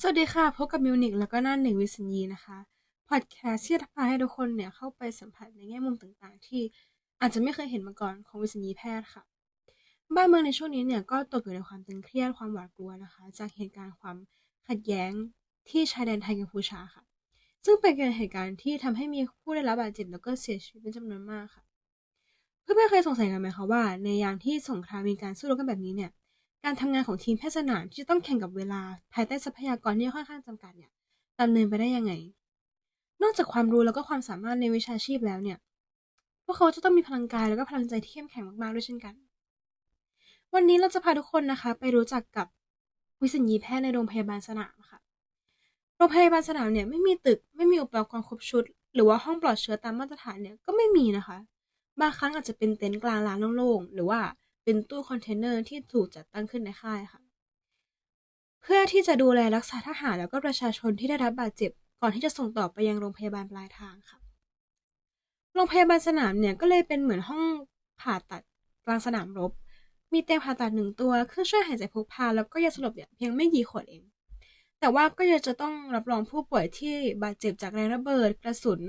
สวัสดีค่ะ พบกับมิวนิกแล้วก็น่านหนึ่งวิสัญญีนะคะพอดแคสต์ที่จะพาให้ทุกคนเนี่ยเข้าไปสัมผัสในแง่มุมต่างๆ ที่อาจจะไม่เคยเห็นมาก่อนของวิสัญญีแพทย์ค่ะ บ้านเมืองในช่วงนี้เนี่ยก็ตกอยู่ในความตึงเครียดความหวาดกลัวนะคะ จากเหตุการณ์ความขัดแย้งที่ชายแดนไทยกัมพูชาค่ะ ซึ่งเป็นเหตุการณ์ที่ทำให้มีผู้ได้รับบาดเจ็บแล้วก็เสียชีวิตเป็นจำนวนมากค่ะ เพื่อนๆเคยสงสัยกันไหมคะว่า ในยามที่สงครามมีการสู้รบกันแบบนี้เนี่ย การทำงานของทีมแพทย์สนามที่จะต้องแข่งกับเวลาภายใต้ทรัพยากรที่ค่อนข้างจำกัดเนี่ยดำเนินไปได้ยังไง นอกจากความรู้แล้วก็ความสามารถในวิชาชีพแล้วเนี่ย พวกเขาจะต้องมีพลังกายแล้วก็พลังใจที่เข้มแข็งมากๆด้วยเช่นกัน วันนี้เราจะพาทุกคนนะคะ ไปรู้จักกับวิสัญญีแพทย์ในโรงพยาบาลสนามค่ะ โรงพยาบาลสนามเนี่ยไม่มีตึกไม่มีอุปกรณ์ครบชุด หรือว่าห้องปลอดเชื้อตามมาตรฐานเนี่ยก็ไม่มีนะคะ บางครั้งอาจจะเป็นเต็นท์กลางลานโล่งๆหรือว่า เป็นตู้คอนเทนเนอร์ที่ถูกจัดตั้งขึ้นในค่ายค่ะ เพื่อที่จะดูแลรักษาทหารแล้วก็ประชาชนที่ได้รับบาดเจ็บ ก่อนที่จะส่งต่อไปยังโรงพยาบาลปลายทางค่ะ โรงพยาบาลสนามเนี่ยก็เลยเป็นเหมือนห้องผ่าตัดกลางสนามรบ มีเตียงผ่าตัดหนึ่งตัว เครื่องช่วยหายใจพกพา แล้วก็ยาสลบเนี่ยเพียงไม่กี่ขวดเอง แต่ว่าก็ยังจะต้องรับรองผู้ป่วยที่บาดเจ็บจากแรงระเบิดกระสุน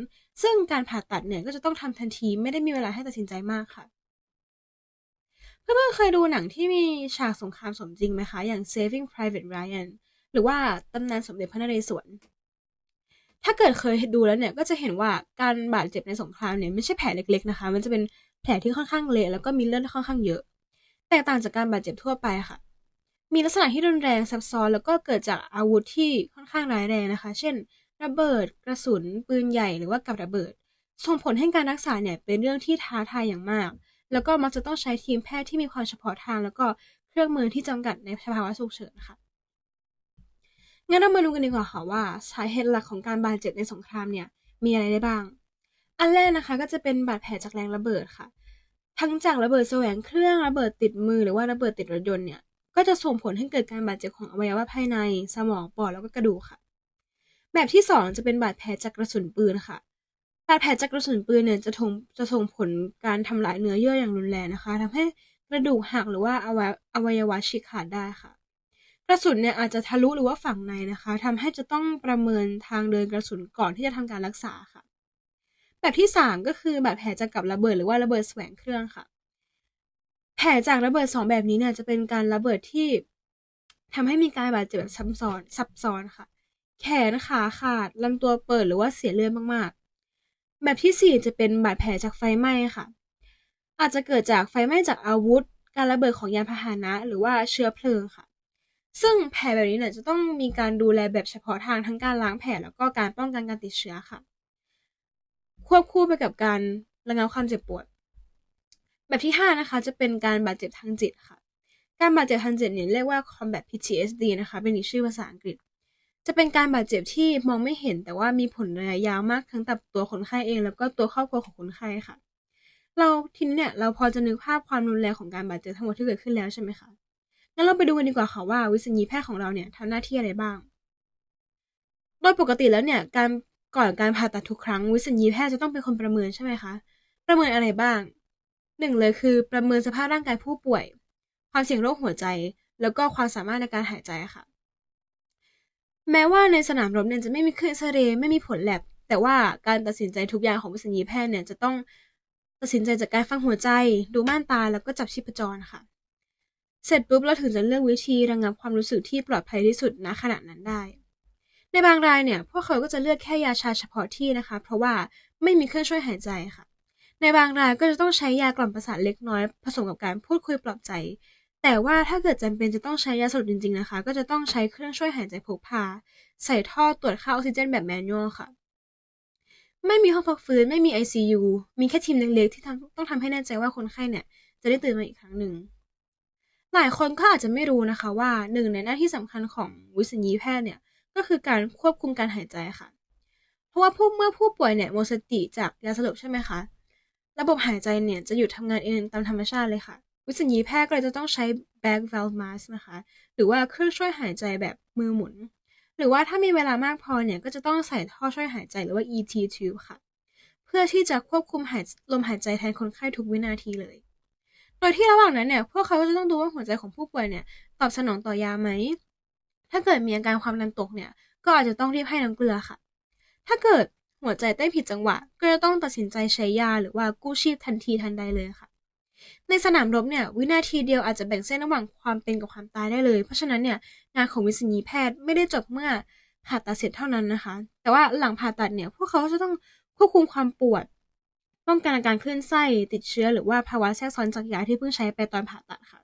ซึ่งการผ่าตัดเนี่ยก็จะต้องทำทันทีไม่ได้มีเวลาให้ตัดสินใจมากค่ะ เพื่อนๆเคยดูหนังที่มีฉากสงครามสมจริงไหมคะ อย่าง Saving Private Ryan หรือว่าตำนานสมเด็จพระนเรศวร ถ้าเกิดเคยดูแล้วเนี่ยก็จะเห็นว่าการบาดเจ็บในสงครามเนี่ยไม่ใช่แผลเล็กๆนะคะ มันจะเป็นแผลที่ค่อนข้างเละแล้วก็มีเลือดค่อนข้างเยอะ แตกต่างจากการบาดเจ็บทั่วไปค่ะ มีลักษณะที่รุนแรงซับซ้อนแล้วก็เกิดจากอาวุธที่ค่อนข้างร้ายแรงนะคะ เช่น ระเบิด กระสุน ปืนใหญ่หรือว่ากับระเบิด ส่งผลให้การรักษาเนี่ยเป็นเรื่องที่ท้าทายอย่างมาก แล้วก็มักจะต้องใช้ทีมแพทย์ที่มีความเฉพาะทาง แล้วก็เครื่องมือที่จำกัดในภาวะฉุกเฉินค่ะงั้นเรามาดูกันดีกว่าค่ะว่าสาเหตุหลักของการบาดเจ็บในสงครามเนี่ยมีอะไรได้บ้าง อันแรกนะคะก็จะเป็นบาดแผลจากแรงระเบิดค่ะ ทั้งจากระเบิดแสวงเครื่องระเบิดติดมือหรือว่าระเบิดติดรถยนต์เนี่ยก็จะส่งผลให้เกิดการบาดเจ็บของอวัยวะภายใน สมองปอดแล้วก็กระดูกค่ะ แบบที่สองจะเป็นบาดแผลจากกระสุนปืนค่ะาดแผลจากกระสุนปืนเนี่ยจะทงจะส่งผลการทำลายเนื้อเยื่ออย่างรุนแรงนะคะทำให้กระดูกหักหรือว่าอวัยอวยวะฉีกขาดได้ค่ะ กระสุนเนี่ยอาจจะทะลุหรือว่าฝังในนะคะทำให้จะต้องประเมินทางเดินกระสุนก่อนที่จะทำการรักษาค่ะ แบบที่สามก็คือบาดแผลจากกับระเบิดหรือว่าระเบิดแสวงเครื่องค่ะ แผลจากระเบิดสองแบบนี้เนี่ยจะเป็นการระเบิดที่ทำให้มีการบาดเจ็บแบบซับซ้อนซับซ้อนค่ะ แขนขาขาดลำตัวเปิดหรือว่าเสียเลือดมากๆ แบบที่สี่จะเป็นบาดแผลจากไฟไหม้ค่ะ อาจจะเกิดจากไฟไหม้จากอาวุธ การระเบิดของยานพาหนะหรือว่าเชื้อเพลิงค่ะ ซึ่งแผลแบบนี้เนี่ยจะต้องมีการดูแลแบบเฉพาะทางทั้งการล้างแผลแล้วก็การป้องกันการติดเชื้อค่ะ ควบคู่ไปกับการระงับความเจ็บปวด แบบที่ห้านะคะ จะเป็นการบาดเจ็บทางจิตค่ะ การบาดเจ็บทางจิตเนี่ยเรียกว่า combat PTSD นะคะ เป็นอีกชื่อภาษาอังกฤษ จะเป็นการบาดเจ็บที่มองไม่เห็น แต่ว่ามีผลระยะยาวมากทั้งกับตัวคนไข้เอง แล้วก็ตัวครอบครัวของคนไข้ค่ะ เราทีนี้เนี่ยเราพอจะนึกภาพความรุนแรงของการบาดเจ็บทั้งหมดที่เกิดขึ้นแล้วใช่ไหมคะงั้นเราไปดูกันดีกว่าค่ะว่า วิสัญญีแพทย์ของเราเนี่ยทำหน้าที่อะไรบ้าง โดยปกติแล้วเนี่ยการก่อนการผ่าตัดทุกครั้ง วิสัญญีแพทย์จะต้องเป็นคนประเมินใช่ไหมคะประเมินอะไรบ้างหนึ่งเลยคือประเมินสภาพร่างกายผู้ป่วย ความเสี่ยงโรคหัวใจ แล้วก็ความสามารถในการหายใจค่ะ แม้ว่าในสนามรบเนี่ยจะไม่มีเครื่องเอ็กซเรย์ไม่มีผลแลบแต่ว่าการตัดสินใจทุกอย่างของวิสัญญีแพทย์เนี่ยจะต้องตัดสินใจจากการฟังหัวใจ ดูม่านตาแล้วก็จับชีพจรค่ะ เสร็จปุ๊บเราถึงจะเลือกวิธีระงับความรู้สึกที่ปลอดภัยที่สุดณขณะนั้นได้ ในบางรายเนี่ยพวกเขาก็จะเลือกแค่ยาชาเฉพาะที่นะคะ เพราะว่าไม่มีเครื่องช่วยหายใจค่ะ ในบางรายก็จะต้องใช้ยากล่อมประสาทเล็กน้อย ผสมกับการพูดคุยปลอบใจ แต่ว่าถ้าเกิดจำเป็นจะต้องใช้ยาสลบจริง ๆ นะคะ ก็จะต้องใช้เครื่องช่วยหายใจพกพา ใส่ท่อตรวจค่าออกซิเจนแบบแมนนวลค่ะ ไม่มีห้องพักฟื้นไม่มี ICU มีแค่ทีมเล็กๆที่ทำต้องทำให้แน่ใจว่าคนไข้เนี่ย จะได้ตื่นมาอีกครั้งหนึ่งหลายคนก็อาจจะไม่รู้นะคะว่าหนึ่งในหน้าที่สำคัญของวิสัญญีแพทย์เนี่ยก็คือการควบคุมการหายใจค่ะ เพราะว่าผู้เมื่อผู้ป่วยเนี่ยหมดสติจากยาสลบใช่ไหมคะ ระบบหายใจเนี่ยจะหยุดทำงานเองตามธรรมชาติเลยค่ะ วิสัญญีแพทย์ก็เลยจะต้องใช้ back valve mask นะคะ หรือว่าเครื่องช่วยหายใจแบบมือหมุน หรือว่าถ้ามีเวลามากพอเนี่ย ก็จะต้องใส่ท่อช่วยหายใจหรือว่า ET tube ค่ะ เพื่อที่จะควบคุมหายลมหายใจแทนคนไข้ทุกวินาทีเลย โดยที่ระหว่างนั้นเนี่ย พวกเขาก็จะต้องดูว่าหัวใจของผู้ป่วยเนี่ยตอบสนองต่อยาไหมถถ้าเกิดมีอาการความดันตกเนี่ย ก็อาจจะต้องรีบให้น้ำเกลือค่ะ ถ้าเกิดหัวใจเต้นผิดจังหวะ ก็จะต้องตัดสินใจใช้ยาหรือว่ากู้ชีพทันทีทันใดเลยค่ะ ในสนามรบเนี่ยวินาทีเดียวอาจจะแบ่งเส้นระหว่างความเป็นกับความตายได้เลย เพราะฉะนั้นเนี่ยงานของวิศญีแพทย์ไม่ได้จบเมื่อผ่าตัดเสร็จเท่านั้นนะคะ แต่ว่าหลังผ่าตัดเนี่ยพวกเขาจะต้องควบคุมความปวดป้องกันอาการคลื่นไส้ติดเชื้อหรือว่าภาวะแทรกซ้อนจากยาที่เพิ่งใช้ไปตอนผ่าตัดค่ะ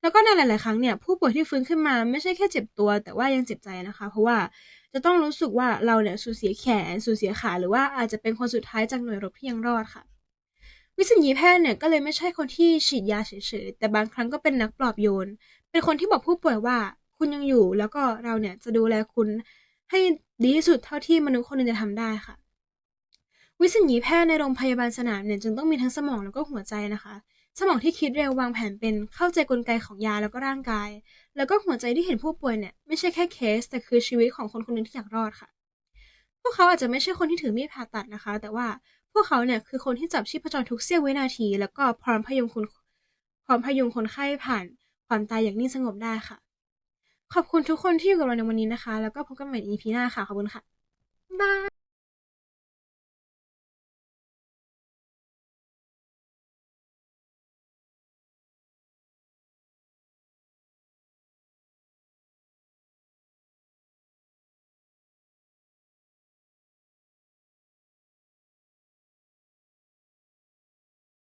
แล้วก็ในหลาย ๆ ครั้งเนี่ยผู้ป่วยที่ฟื้นขึ้นมาไม่ใช่แค่เจ็บตัว แต่ว่ายังเจ็บใจนะคะ เพราะว่าจะต้องรู้สึกว่าเราเนี่ยสูญเสียแขนสูญเสียขาหรือว่าอาจจะเป็นคนสุดท้ายจากหน่วยรบที่ยังรอดค่ะ วิสัญญีแพทย์เนี่ยก็เลยไม่ใช่คนที่ฉีดยาเฉยๆ แต่บางครั้งก็เป็นนักปลอบโยน เป็นคนที่บอกผู้ป่วยว่าคุณยังอยู่ แล้วก็เราเนี่ยจะดูแลคุณให้ดีที่สุดเท่าที่มนุษย์คนหนึงจะทำได้ค่ะ วิสัญญีแพทย์ในโรงพยาบาลสนามเนี่ยจึงต้องมีทั้งสมองแล้วก็หัวใจนะคะ สมองที่คิดเร็ววางแผนเป็นเข้าใจกลไกของยาแล้วก็ร่างกาย แล้วก็หัวใจที่เห็นผู้ป่วยเนี่ยไม่ใช่แค่เคส แต่คือชีวิตของคนคนหนึ่งที่อยากรอดค่ะ พวกเขาอาจจะไม่ใช่คนที่ถือมีดผ่าตัดนะคะ แต่ว่า วกเขาเนี่ยคือคนที่จับชีพจรทุกเสี้ยววินาที แล้วก็พร้อมพยุงคนพร้อมพยุงคนไข้ผ่านความตายอย่างนิ่งสงบได้ค่ะ ขอบคุณทุกคนที่อยู่กับเราในวันนี้นะคะ แล้วก็พบกันใหม่ใน EP หน้าค่ะ ขอบคุณค่ะบ๊ายบาย